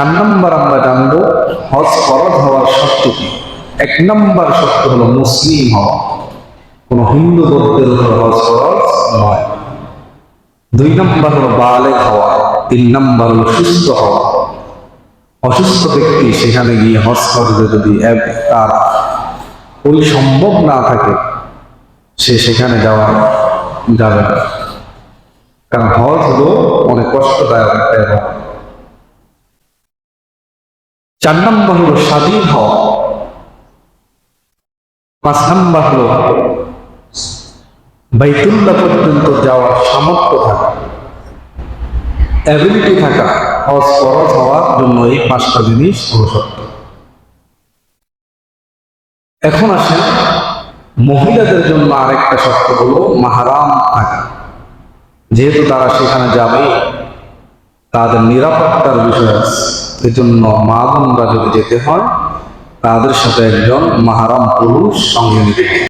চার নম্বর আমরা জানব, হজ ফরজ হওয়ার শর্ত কি? এক নম্বর শর্ত হলো মুসলিম হওয়া। কোনো হিন্দু গোত্রের উপর হজ ফরজ নয়। দুই নম্বর হলো বালে হওয়া, তিন নম্বর হলো সুস্থ হওয়া। অসুস্থ ব্যক্তি সেখানে গিয়ে হজ করতে যদি তার ওই সম্ভব না থাকে, সে সেখানে যাওয়া যাবে না। কারণ হজ হলো অনেক কষ্টদায়ক একটা। চার নম্বর হলো স্বাধীন হওয়া। পাঁচ নম্বর হলো বাইতুল্লাহ পর্যন্ত যাওয়ার সামর্থ্য থাকা। অ্যাবিলিটি থাকা, হজ ফরজ হওয়ার জন্য এই পাঁচটা জিনিস হলো এখন আসেন মহিলাদের জন্য আরেকটা শর্ত হলো মাহারাম থাকা। যেহেতু তারা সেখানে যাবে তাদের নিরাপত্তার বিষয় আছে এজন্য মা বোনরা যদি যেতে হয়, তাদের সাথে একজন মাহারাম পুরুষ সঙ্গে নিতে।